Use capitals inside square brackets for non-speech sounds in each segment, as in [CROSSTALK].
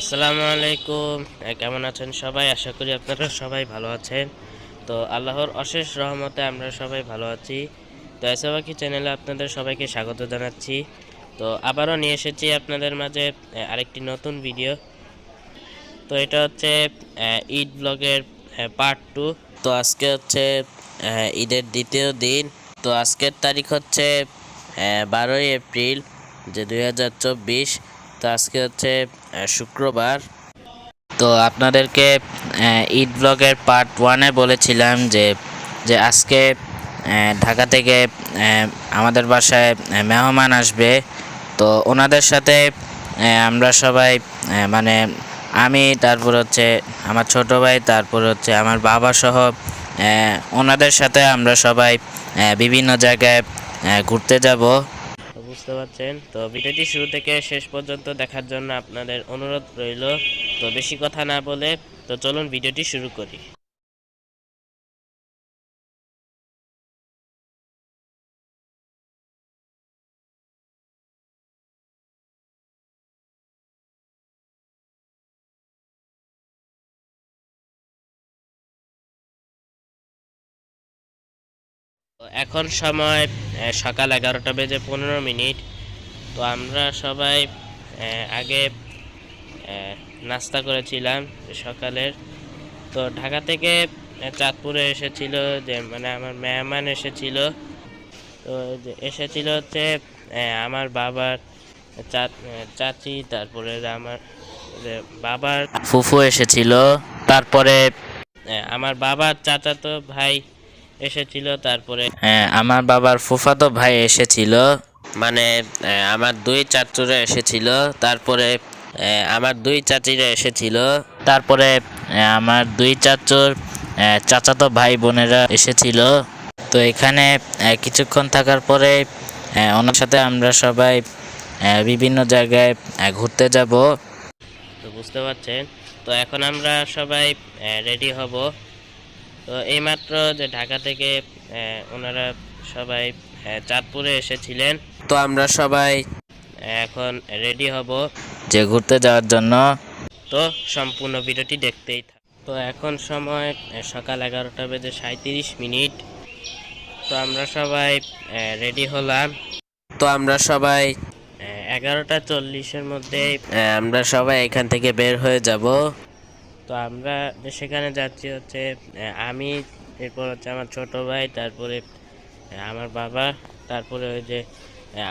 আসসালামু আলাইকুম। কেমন আছেন সবাই? আশা করি আপনারা সবাই ভালো আছেন। তো আল্লাহর অশেষ রহমতে আমরা সবাই ভালো আছি। তো এসবাকি চ্যানেলে আপনাদের সবাইকে স্বাগত জানাচ্ছি। তো আবারও নিয়ে এসেছি আপনাদের মাঝে আরেকটি নতুন ভিডিও। তো এটা হচ্ছে ঈদ ব্লগের পার্ট টু তো আজকে হচ্ছে ঈদের দ্বিতীয় দিন। তো আজকের তারিখ হচ্ছে বারোই এপ্রিল, যে দুই হাজার চব্বিশ। তো আজকে হচ্ছে শুক্রবার। তো আপনাদেরকে ঈদ ব্লগের পার্ট ওয়ানে বলেছিলাম যে যে আজকে ঢাকা থেকে আমাদের বাসায় মেহমান আসবে। তো ওনাদের সাথে আমরা সবাই মানে আমি, তারপর হচ্ছে আমার ছোট ভাই, তারপর হচ্ছে আমার বাবা সহ ওনাদের সাথে আমরা সবাই বিভিন্ন জায়গায় ঘুরতে যাব। বুঝতে পারছেন? তো ভিডিওটি শুরু থেকে শেষ পর্যন্ত দেখার জন্য আপনাদের অনুরোধ রইল। তো বেশি কথা না বলে, তো চলুন ভিডিওটি শুরু করি। এখন সময় সকাল এগারোটা বেজে পনেরো মিনিট। তো আমরা সবাই আগে নাস্তা করেছিলাম সকালের। তো ঢাকা থেকে চাঁদপুরে এসেছিল যে মানে আমার মেহমান এসেছিল। তো এসেছিল হচ্ছে আমার বাবার চাচি, তারপরে আমার বাবার ফুফু এসেছিল। তারপরে আমার বাবার চাচা তো ভাই এসেছিল তারপরে হ্যাঁ আমার বাবার ফুফাতো ভাই এসেছিল। মানে আমার দুই চাচুরা এসেছিল তারপরে আমার দুই চাচিরা এসেছিল। তারপরে আমার দুই চাচুর চাচাতো ভাই বোনেরা এসেছিল। তো এখানে কিছুক্ষণ থাকার পরে ওনার সাথে আমরা সবাই বিভিন্ন জায়গায় ঘুরতে যাব। তো বুঝতে পারছেন? তো এখন আমরা সবাই রেডি হব। তো এইমাত্র যে ঢাকা থেকে ওনারা সবাই চাঁদপুরে এসেছিলেন। তো আমরা সবাই এখন রেডি হব। যে ঘুরতে যাওয়ার জন্য। তো সম্পূর্ণ ভিডিওটি দেখতেই থাক। তো এখন সময় সকাল এগারোটা বেজে সাঁত্রিশ মিনিট। তো আমরা সবাই রেডি হলাম। তো আমরা সবাই এগারোটা চল্লিশের মধ্যে আমরা সবাই এখান থেকে বের হয়ে যাব। তো আমরা সেখানে যাচ্ছি হচ্ছে আমি, এরপর হচ্ছে আমার ছোট ভাই, তারপরে আমার বাবা, তারপরে ওই যে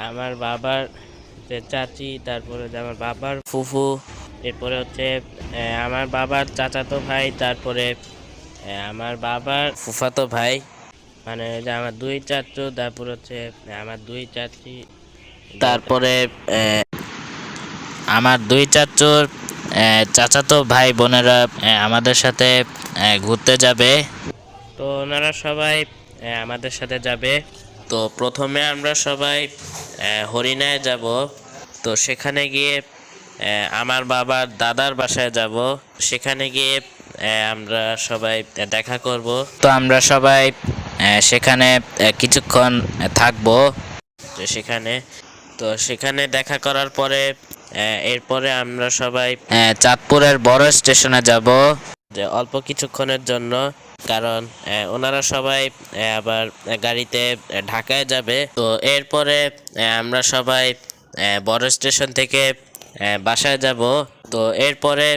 আমার বাবার যে চাচি, তারপরে যে আমার বাবার ফুফু, এরপরে হচ্ছে আমার বাবার চাচাতো ভাই, তারপরে আমার বাবার ফুফাতো ভাই মানে যে আমার দুই চাচু, তারপর হচ্ছে আমার দুই চাচি তারপরে আমার দুই চাচুর চাচাতো ভাই বোনেরা আমাদের সাথে ঘুরতে যাবে। তো ওনারা সবাই আমাদের সাথে যাবে। তো প্রথমে আমরা সবাই হরিণায় যাব। তো সেখানে গিয়ে আমার বাবার দাদার বাসায় যাব। সেখানে গিয়ে আমরা সবাই দেখা করব। তো আমরা সবাই সেখানে কিছুক্ষণ থাকব। সেখানে, তো সেখানে দেখা করার পরে এরপরে আমরা সবাই আহ, চাঁদপুরের বড় স্টেশনে যাব। যে অল্প কিছুক্ষণের জন্য কারণ আহ, ওনারা সবাই আবার গাড়িতে ঢাকায় যাবে। তো এরপরে আমরা সবাই বড় স্টেশন থেকে বাসায় যাব। তো এরপরে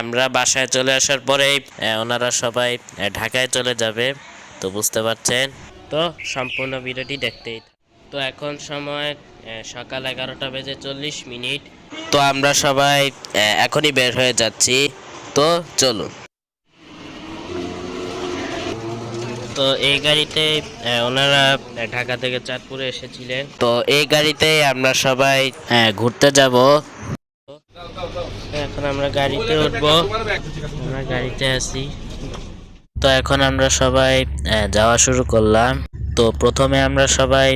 আমরা বাসায় চলে আসার পরেই ওনারা সবাই ঢাকায় চলে যাবে। তো বুঝতে পারছেন? তো সম্পূর্ণ ভিডিওটি দেখতেই তো এখন সময় সকাল এগারোটা বেজে চল্লিশ মিনিট। তো আমরা সবাই এখনই বের হয়ে যাচ্ছি। তো চলুন। তো এই গাড়িতে ওনারা ঢাকা থেকে চাঁদপুরে এসেছিলেন। তো এই গাড়িতে আমরা সবাই ঘুরতে যাব। এখন আমরা গাড়িতে উঠবো। আমরা গাড়িতে আছি। তো এখন আমরা সবাই যাওয়া শুরু করলাম। তো প্রথমে আমরা সবাই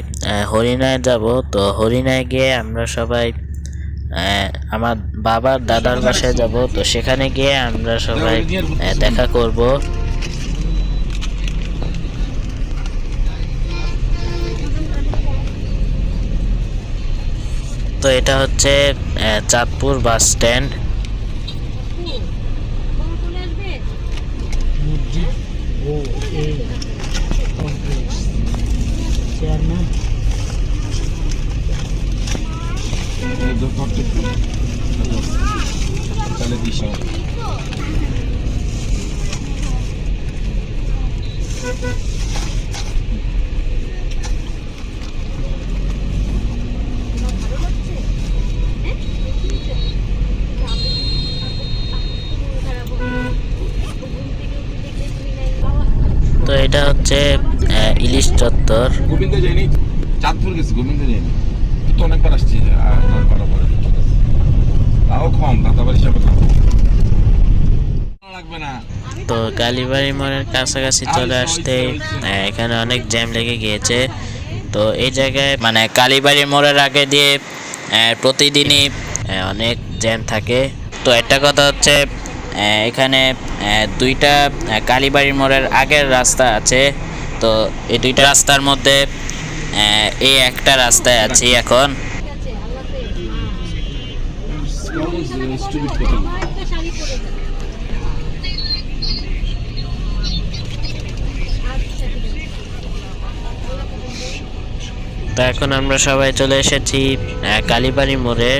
হরিণায় যাব। তো হরিণায় গিয়ে আমরা সবাই আমার বাবার দাদার বাসায় যাব। তো সেখানে গিয়ে আমরা সবাই দেখা করব। তো এটা হচ্ছে চাঁদপুর বাস স্ট্যান্ড জি ও এই কমপ্লেক্স চেয়ারম্যান এই তো করতে একটু তাহলে তো এটা হচ্ছে আহ, ইলিশ চত্বর। গোবিন্দ যায়নি চাঁদপুর গেছি গোবিন্দ যায়নি। তো অনেকবার আসছি আর পারা পরে তাও কম দাদাবার হিসাবে লাগবে না। তো কালীবাড়ি মোড়ের কাছাকাছি চলে আসতে এখানে অনেক জ্যাম লেগে গিয়েছে। তো এই জায়গায় মানে কালীবাড়ি মোড়ের আগে দিয়ে প্রতিদিনই অনেক জ্যাম থাকে। তো একটা কথা হচ্ছে এখানে দুইটা কালীবাড়ি মোড়ের আগের রাস্তা আছে। তো এই দুইটা রাস্তার মধ্যে এই একটা রাস্তায় আছি এখন। তা এখন আমরা সবাই চলে এসেছি কালীবাড়ি মোড়ে।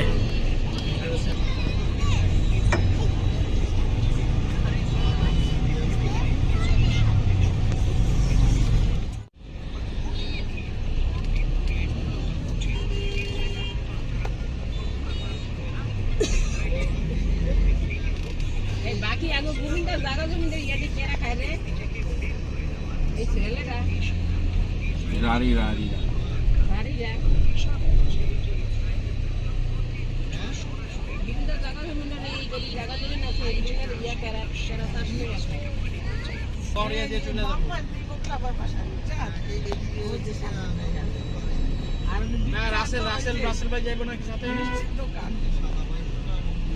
ভাই যাবে নাকি সাথে?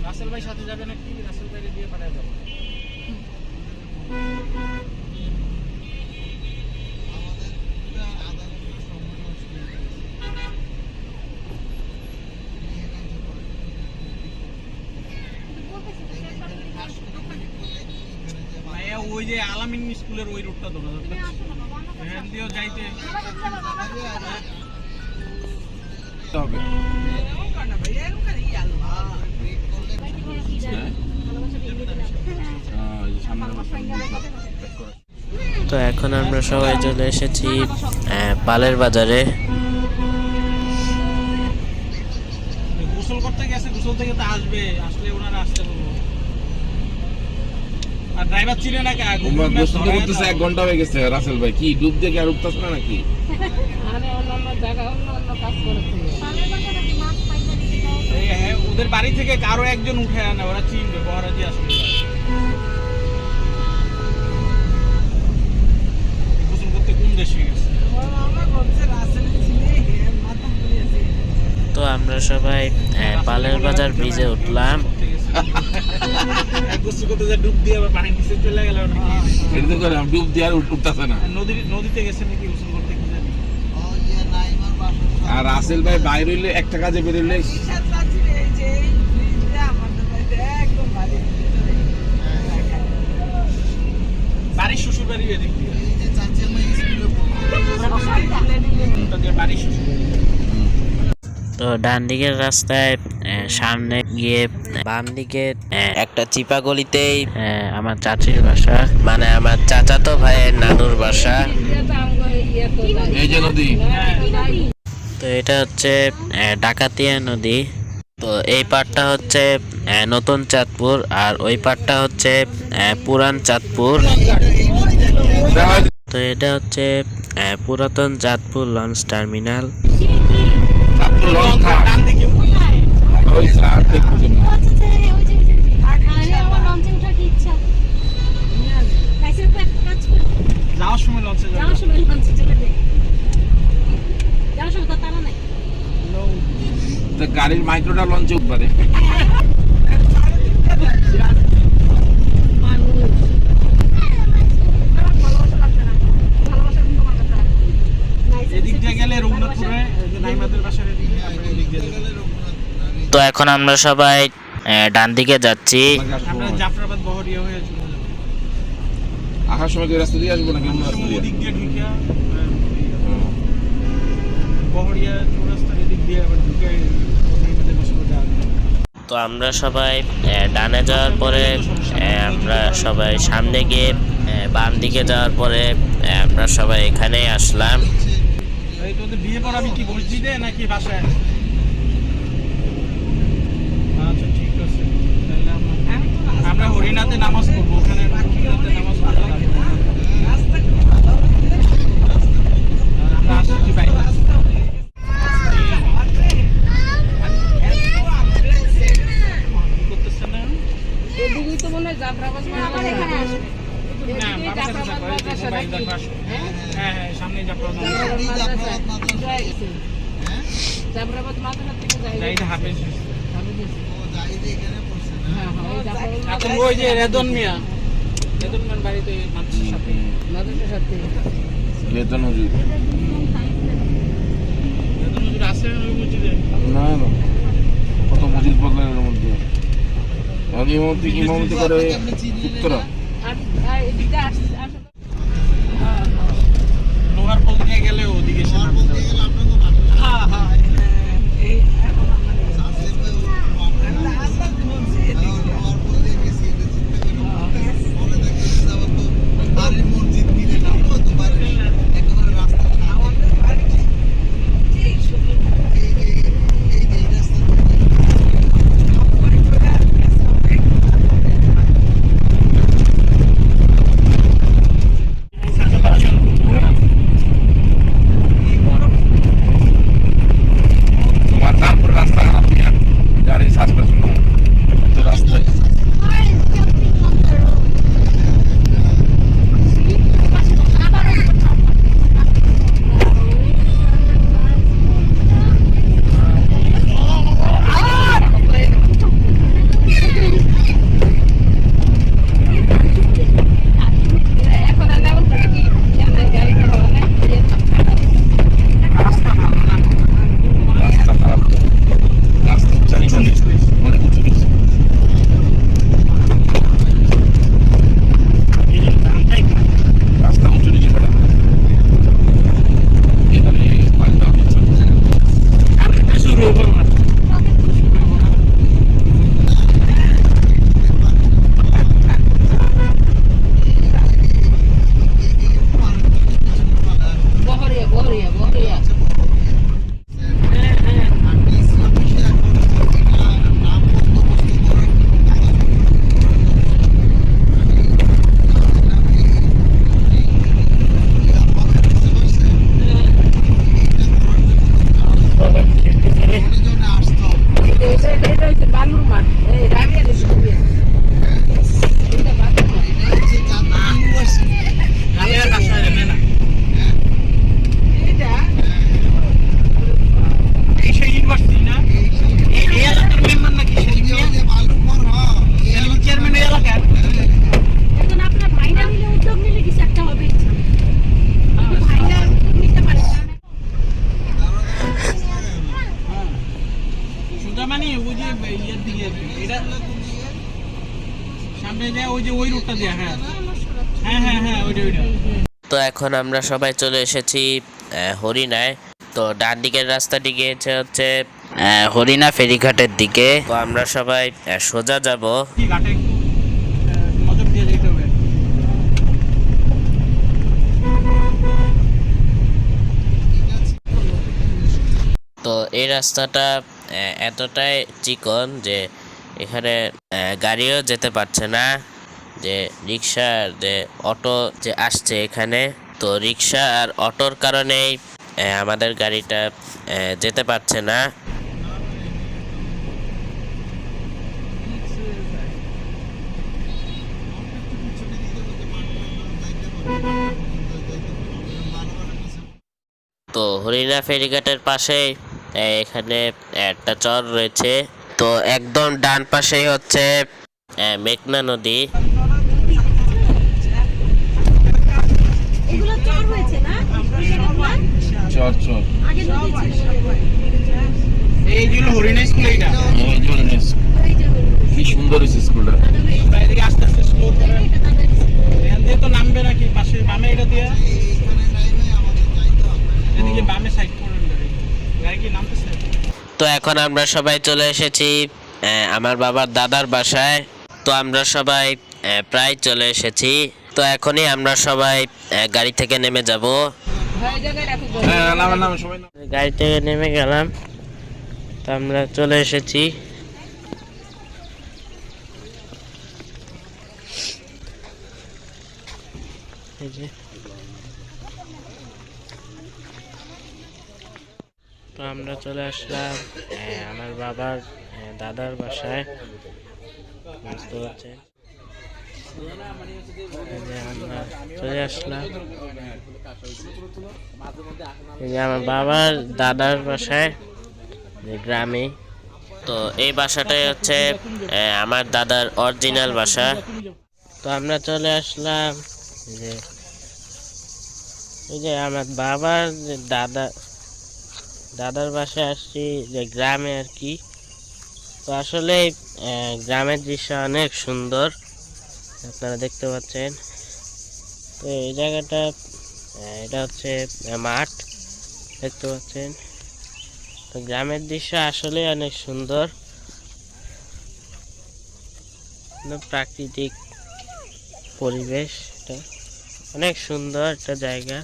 রাসেল ভাই সাথে যাবে নাকি? রাসেল ভাই দিয়ে পাঠায় যাব ওই যে আলামিন স্কুলের ওই রুটটা ধরে দিয়েও যাইতে। হবে। তো এখন আমরা সবাই চলে এসেছি পালের বাজারে। গোসল করতে গেছে গোসল থেকে তো আসবে আসলে ওনারা আসতে আর ড্রাইভার না কে? গোসল করতেছে এক ঘণ্টা হয়ে গেছে রাসেল ভাই। কি ডুব দিয়ে আর উঠতেছ না নাকি? অন্য অন্য জায়গা অন্য অন্য কাজ হ্যাঁ ওদের বাড়ি থেকে কারও একজন উঠে আনে ওরা চিনবে বহরা দিয়ে আসবে গোসল করতে কোন দেশে গেছে? তো আমরা সবাই পালের বাজার ব্রিজে উঠলাম। [LAUGHS] ডুব দিয়ে পানি নিচে চলে গেল নাকি? এটা তো করে ডুব দিয়ে আর উঠতেছে না। নদীতে গেছে নাকি গোসল করতে আর রাসেল ভাই বাইরে হইলে একটা কাজে বেরোলে বাড়ির শ্বশুর বাড়ি এদিক দিয়ে ওটা দিয়ে বাড়ির শ্বশুর বাড়ি তো ডান দিকের রাস্তায় সামনে গিয়ে বাম দিকে একটা চিপা গলিতেই আমার চাচির বাসা। মানে আমার চাচাতো ভাইয়ের নানুর বাসা। এই যে নদী। তো এটা হচ্ছে আহ, ডাকাতিয়া নদী। তো এই পাড়টা হচ্ছে আহ, নতুন চাঁদপুর আর ওই পাড়টা হচ্ছে আহ, পুরান চাঁদপুর। তো এটা হচ্ছে পুরাতন চাঁদপুর লঞ্চ টার্মিনাল। গাড়ির মাইক্রোটা লঞ্চে উঠবারে এদিক দিয়ে গেলে রঘুনাথপুরে এই যে নাইমাদের বাসার এদিকে আমরা এদিক দিয়ে যাব। তো এখন আমরা সবাই ডান দিকে যাচ্ছি। হয়ে আসার সময় রাস্তা দিয়ে আসব নাকি দিয়ে। বহরিয়া চৌরাস্তার দিয়ে আবার ঢুকে বসে আসবে তো আমরা সবাই ডানে যাওয়ার পরে আমরা সবাই সামনে গিয়ে বাম দিকে যাওয়ার পরে আমরা সবাই এখানেই আসলাম। তোদের বিয়ে পড়াবি কি মসজিদে নাকি বাসায় আচ্ছা ঠিক আছে তাহলে আমরা- আমরা হরিনাথে নামাজ পড়ব ওখানে হরিনাথে নামাজ পড়ব আর আমরা আসছি বাইরে কি করতেছেন না? এদিকেই তো মনে হয় জাফরাবাদ আমার এখানে আসবে না, এদিকেই বাবার কাছে জাফরাবাদ যাব, এই যে মাদ্রাসা বাইরের নাকি? পাশে। হ্যাঁ? হ্যাঁ, হ্যাঁ, সামনেই যাব। জাফরাবাদ মাদ্রাসা। যাই গেছে। জাফরাবাদ মাদ্রাসা থেকে যাই যাই হাফেজ। হ্যাঁ, হ্যাঁ, ওই জাফরাবাদ এখন মাদ্রাসা- ওই যে রেদন মিয়া। রেদন মিয়ার বাড়িতে মাদ্রাসার সাথে। মাদ্রাসার সাথে। বেতন হুজুর। রেদন হুজুর আছে ওই মসজিদে? না না। কত মজিদ বদলের এর মধ্যে? এখন ইমামতি ইমামতি করে উত্তরা। লোহার পোল দিয়ে গেলে ওদিকে এসে এখন আমরা সবাই চলে এসেছি হরিণায়। তো ডান দিকের রাস্তাটি গিয়েছে হচ্ছে হরিণা ফেরিঘাটের দিকে। তো আমরা সবাই সোজা যাব। তো এই রাস্তাটা এতটাই চিকন যে এখানে গাড়িও যেতে পারছে না। যে রিক্সা, যে অটো যে আসছে এখানে। তো রিক্সা আর অটোর কারণেই আমাদের গাড়িটা যেতে পারছে না। তো হরিণা ফেরিঘাটের আহ, এখানে একটা চর রয়েছে। তো একদম ডান পাশেই হচ্ছে মেঘনা নদী এগুলো চর হয়েছে না স্কুল এইটা। কি সুন্দর হয়েছে স্কুলটা আস্তে আস্তে স্লো করে দিয়ে তো নামবে নাকি? পাশে বামে এটা দিয়ে? এদিকে বামে সাইড করবেন গাড়ি গাড়ি কি নামতেছে? তো এখন আমরা সবাই চলে এসেছি আহ, আমার বাবার দাদার বাসায়। তো আমরা সবাই প্রায় চলে এসেছি। তো এখনই আমরা সবাই গাড়ি থেকে নেমে যাব। হয়ে। গাড়ি থেকে নেমে গেলাম। তো আমরা চলে এসেছি। তো আমরা চলে আসলাম আমার বাবার দাদার বাসায়। বুঝতে পারছেন আমার বাবার দাদার বাসায় গ্রামে। তো এই বাসাটাই হচ্ছে আমার দাদার অরিজিনাল বাসা। তো আমরা চলে আসলাম যে, এই যে আমার বাবার যে দাদা, দাদার বাসায় আসছি, যে গ্রামে আর কি। তো আসলে গ্রামের দৃশ্য অনেক সুন্দর। আপনারা দেখতে পাচ্ছেন। তো এই জায়গাটা এটা হচ্ছে মাঠ। দেখতে পাচ্ছেন। তো গ্রামের দৃশ্য আসলে অনেক সুন্দর। প্রাকৃতিক পরিবেশ এটা অনেক সুন্দর একটা জায়গা।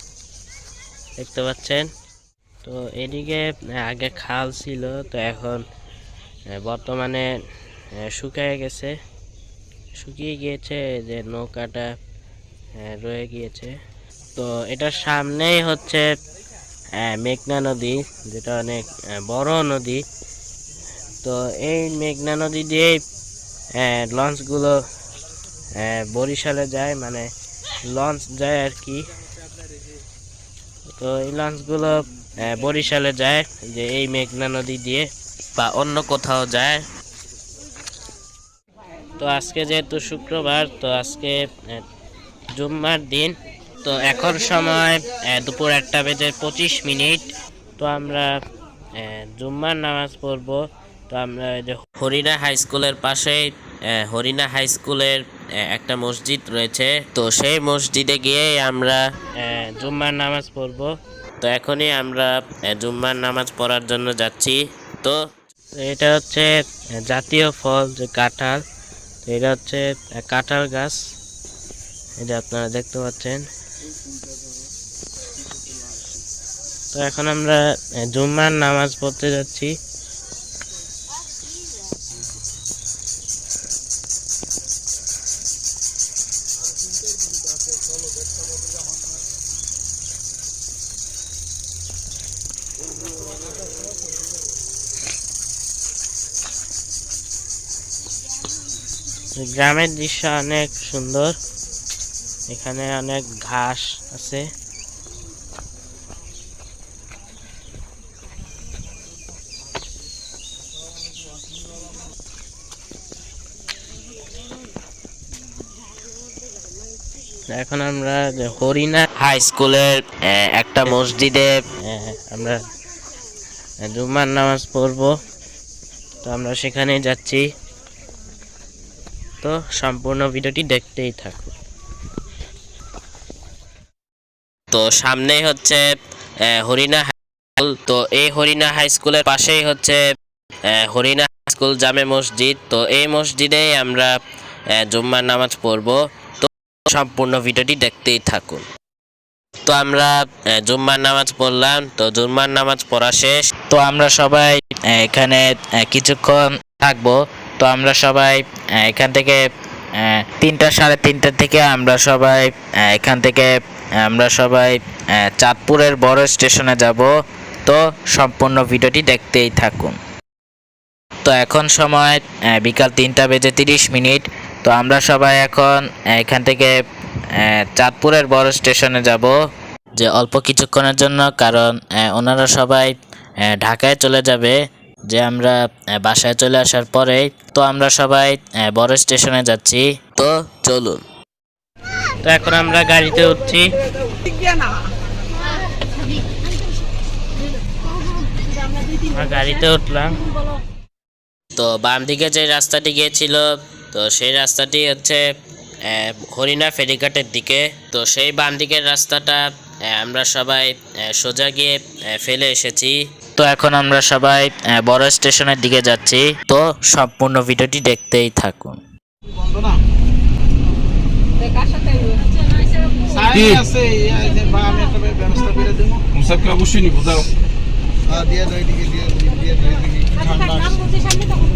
দেখতে পাচ্ছেন। তো এদিকে আগে খাল ছিল, তো এখন বর্তমানে শুকিয়ে গেছে। শুকিয়ে গিয়েছে যে নৌকাটা রয়ে গিয়েছে। তো এটার সামনেই হচ্ছে আহ, মেঘনা নদী যেটা অনেক বড় নদী। তো এই মেঘনা নদী দিয়েই লঞ্চগুলো বরিশালে যায় মানে লঞ্চ যায় আর কি। তো এই লঞ্চগুলো বরিশালে যায় যে এই মেঘনা নদী দিয়ে বা অন্য কোথাও যায়। তো আজকে যেহেতু শুক্রবার, তো আজকে জুম্মার দিন। তো এখন সময় দুপুর একটা বেজে পঁচিশ মিনিট। তো আমরা জুম্মার নামাজ পড়ব। তো আমরা যে হরিণা হাই স্কুলের পাশেই হরিণা হাই স্কুলের একটা মসজিদ রয়েছে। তো সেই মসজিদে গিয়ে আমরা জুম্মার নামাজ পড়ব। তো এখনই আমরা জুম্মার নামাজ পড়ার জন্য যাচ্ছি। তো এটা হচ্ছে জাতীয় ফল যে কাঁঠাল। এটা হচ্ছে কাঁঠাল গাছ। এটা আপনারা দেখতে পাচ্ছেন। তো এখন আমরা জুম্মার নামাজ পড়তে যাচ্ছি। গ্রামের দৃশ্য অনেক সুন্দর। এখানে অনেক ঘাস আছে। এখন আমরা হরিণা হাই স্কুলের একটা মসজিদে আমরা জুম্মার নামাজ পড়ব। তো আমরা সেখানে যাচ্ছি। তো সম্পূর্ণ ভিডিওটি দেখতেই থাকুন। তো সামনেই হচ্ছে হরিণা হাই তো এই হরিণা হাই পাশেই হচ্ছে হরিণা হাই জামে মসজিদ। তো এই মসজিদেই আমরা জুম্মার নামাজ পড়ব। তো সম্পূর্ণ ভিডিওটি দেখতেই থাকুন। তো আমরা জুম্মার নামাজ পড়লাম। তো জুম্মার নামাজ পড়া শেষ। তো আমরা সবাই এখানে কিছুক্ষণ থাকব। তো আমরা সবাই এখান থেকে তিনটা সাড়ে তিনটা থেকে আমরা সবাই এখান থেকে আমরা সবাই চাঁদপুরের বড় স্টেশনে যাব। তো সম্পূর্ণ ভিডিওটি দেখতেই থাকুন। তো এখন সময় বিকাল তিনটা বেজে তিরিশ মিনিট। তো আমরা সবাই এখন এখান থেকে চাঁদপুরের বড় স্টেশনে যাব। যে অল্প কিছুক্ষণের জন্য, কারণ ওনারা সবাই ঢাকায় চলে যাবে। যে আমরা বাসায় চলে আসার পরে তো আমরা সবাই বড় স্টেশনে যাচ্ছি। তো চলুন। তো এখন আমরা গাড়িতে উঠছি। গাড়িতে উঠলাম। তো বাম দিকে যে রাস্তাটি গিয়েছিল, তো সেই রাস্তাটি হচ্ছে হরিণা ফেরিঘাটের দিকে। তো সেই বাম দিকের রাস্তাটা আমরা সবাই সোজা গিয়ে ফেলে এসেছি। তো এখন আমরা সবাই আহ, বড় স্টেশনের দিকে যাচ্ছি। তো সম্পূর্ণ ভিডিওটি দেখতেই থাকুন। অবশ্যই নিবো দাও দিয়ে দাও দিয়ে দিয়ে দাও এদিকে একটু আচ্ছা ঠান্ডা তার নাম আসছে বলছে সামনে তখন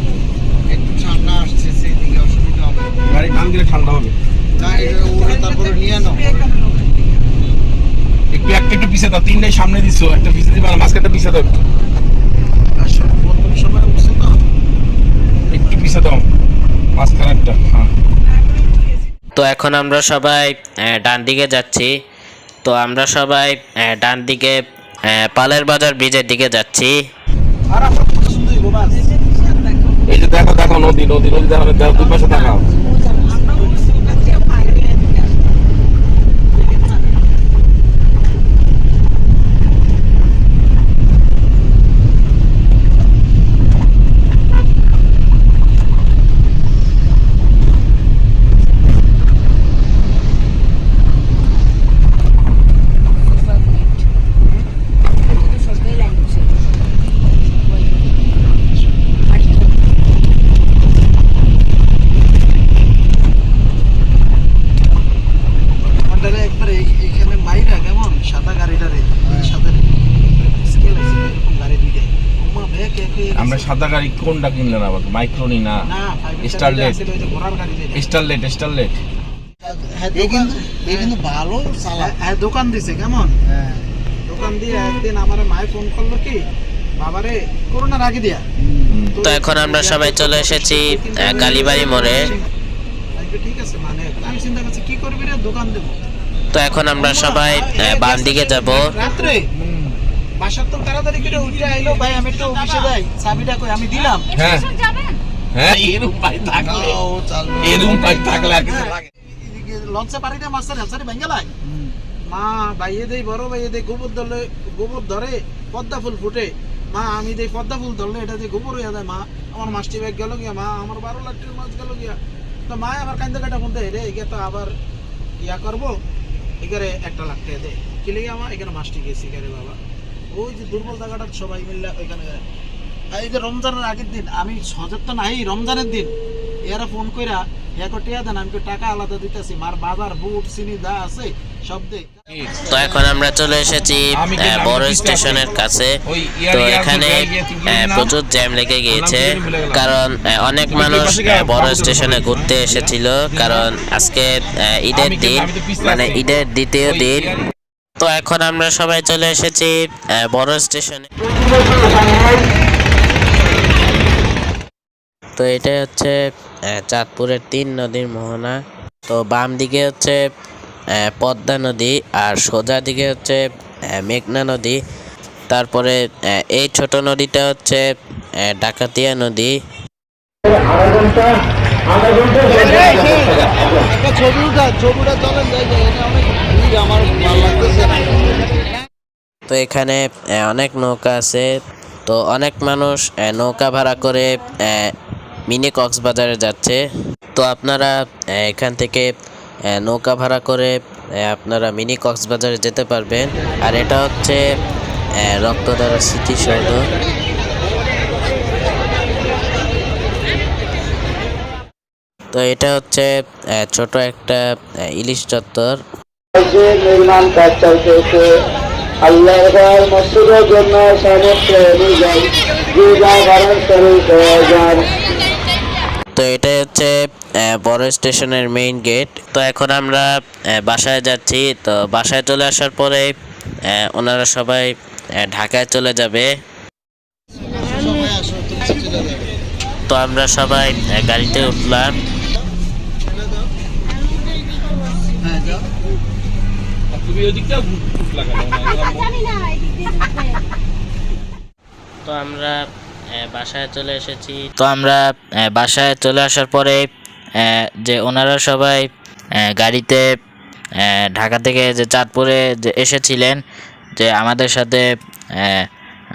একটু ঠান্ডা আসছে সেই দিকে অসুবিধা হবে গাড়ি টান দিলে ঠান্ডা হবে না এটা ওরে তারপরে নিয়ে নাও একটু দাও তিনটাই সামনে দিছো একটা পিছিয়ে দিবা না মাঝখানটা পিছিয়ে দাও একটু। একটু পিছিয়ে দাও মাঝখানে একটা হ্যাঁ। তো এখন আমরা সবাই আহ, ডান দিকে যাচ্ছি। তো আমরা সবাই আহ, ডান দিকে আহ, পালের বাজার ব্রিজের দিকে যাচ্ছি। এই যে দেখো দেখো নদী নদী নদী দেখো দেখো দুই পাশে তাকাও মন্ডলে একবার এই- এইখানে মাইরা কেমন সাদা গাড়িটারে সাদা স্কেল আছে এরকম গাড়ি দুইটা ওমা ব্যাক এক হয়ে গেছে। আমরা সাদা গাড়ি কোনটা কিনলেন আবার? মাইক্রোনি না? স্টারলেট স্টারলেট হ্যাঁ দোকান এই কিন্তু ভালো হ্যাঁ দোকান দিছে কেমন? দোকান দিয়ে একদিন আমার ফোন করল কি বাবারে করোনার আগে দিয়া। তো এখন আমরা সবাই চলে এসেছি আহ, কালীবাড়ি মোড়ে। ঠিক আছে মানে আমি চিন্তা করছি কি করবি রে? দোকান দেবো। তো এখন আমরা সবাই বাম দিকে যাব। রাত্রে? বাসার তো তাড়াতাড়ি করে উঠে আইলো ভাই আমি একটু অফিসে যাই। চাবিটা কই? আমি দিলাম। হ্যাঁ। হ্যাঁ এরকম পাই থাকলে। এরকম পাই থাকলে আর কিছু লাগে। এদিকে লঞ্চে পারিটা মাস্টার হেলসারি ভেঙে মা বাইয়ে দেই বড় বাইয়ে দেই গোবর ধরলে গোবর ধরে পদ্মা ফুল ফুটে। মা আমি দেই পদ্মা ফুল ধরলে এটা দিয়ে গোবর হয়ে যায় মা। আমার মাছটি ব্যাগ গেল গিয়া মা আমার বারো লাখটির মাছ গেল গিয়া। তো মা আবার কান্দে কাটা ফোন দেয় রে এগে তো আবার ইয়া করব এখানে একটা লাখ টাকা দে। কি লেগে আমার এখানে মাছটি গেছি এখানে বাবা। ওই যে দুর্বল জায়গাটা সবাই মিললে ওইখানে এই যে রমজানের আগের দিন আমি সজাগ তো নাই রমজানের দিন। এরা ফোন কইরা টাকা আলাদা দিতেছি। মার বাজার বুট চিনি যা আছে সব তো এখন আমরা চলে এসেছি বড় স্টেশনের কাছে। তো এখানে প্রচুর জ্যাম লেগে গিয়েছে। কারণ অনেক মানুষ বড় স্টেশনে ঘুরতে এসেছিল। কারণ আজকে ঈদের দিন মানে ঈদের দ্বিতীয় দিন তো এখন আমরা সবাই চলে এসেছি আহ, বড় স্টেশনে তো এটা হচ্ছে আহ, চাঁদপুরের তিন নদীর মোহনা তো বাম দিকে হচ্ছে আহ, পদ্মা নদী আর সোজা দিকে হচ্ছে আহ, মেঘনা নদী তারপরে আহ, এই ছোট নদীটা হচ্ছে আহ, ডাকাতিয়া নদী একটা ছবি উঠা ছবিটা চলেন তো এখানে অনেক নৌকা আছে। তো অনেক মানুষ নৌকা ভাড়া করে মিনি কক্সবাজারে যাচ্ছে। তো আপনারা এখান থেকে নৌকা ভাড়া করে আপনারা মিনি কক্সবাজারে যেতে পারবেন। আর এটা হচ্ছে আহ, রক্তদ্বারা স্মৃতিসৌধ। তো এটা হচ্ছে ছোট একটা ইলিশ চত্বর। নির্মাণ কাজ আল্লাহর মসজিদের জন্য সমস্ত অনুযায়ী তো এটাই হচ্ছে বড় স্টেশনের মেইন গেট তো এখন আমরা বাসায় যাচ্ছি। তো বাসায় চলে আসার পরে ওনারা সবাই ঢাকায় চলে যাবে। তো আমরা সবাই গাড়িতে উঠলাম। লাগানো। তো আমরা বাসায় চলে এসেছি। তো আমরা বাসায় চলে আসার পরে যে ওনারা সবাই গাড়িতে ঢাকা থেকে যে চাঁদপুরে যে এসেছিলেন যে আমাদের সাথে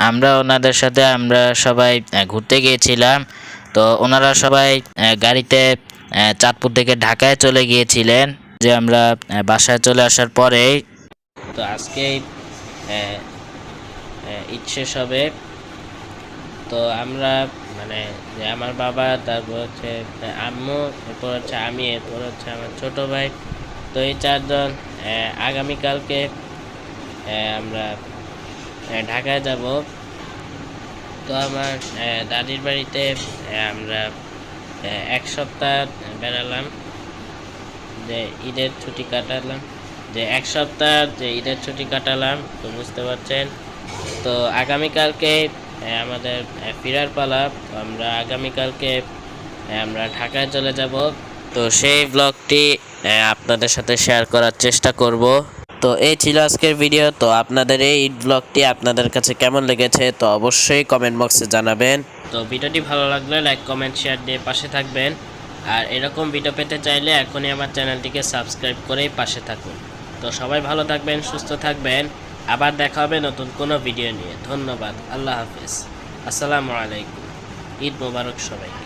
আমরা ওনাদের সাথে আমরা সবাই ঘুরতে গিয়েছিলাম। তো ওনারা সবাই গাড়িতে চাঁদপুর থেকে ঢাকায় চলে গিয়েছিলেন। যে আমরা বাসায় চলে আসার পরেই তো আজকে ঈদ শেষ হবে। তো আমরা মানে আমার বাবা, তারপর হচ্ছে আম্মু, এরপর হচ্ছে আমি, এরপর হচ্ছে আমার ছোট ভাই। তো এই চারজন আগামীকালকে আমরা ঢাকায় যাব। তো আমার দাদির বাড়িতে আমরা এক সপ্তাহ বেড়ালাম। যে ঈদের ছুটি কাটালাম। যে এক সপ্তাহ যে ঈদের ছুটি কাটালাম, তো বুঝতে পারছেন। তো আগামীকালকে আমাদের ফেরার পালা আমরা আগামীকালকে আমরা ঢাকায় চলে যাব। তো সেই ব্লগটি আপনাদের সাথে শেয়ার করার চেষ্টা করব। তো এই ছিল আজকের ভিডিও তো আপনাদের এই ব্লগটি আপনাদের কাছে কেমন লেগেছে, তো অবশ্যই কমেন্ট বক্সে জানাবেন। তো ভিডিওটি ভালো লাগলে লাইক কমেন্ট শেয়ার দিয়ে পাশে থাকবেন। আর এরকম ভিডিও পেতে চাইলে এখনই আমার চ্যানেলটিকে সাবস্ক্রাইব করেই পাশে থাকুন। তো সবাই ভালো থাকবেন, সুস্থ থাকবেন। আবার দেখা হবে নতুন কোনো ভিডিও নিয়ে। ধন্যবাদ। আল্লাহ হাফিজ। আসসালামু আলাইকুম। ঈদ মোবারক সবাই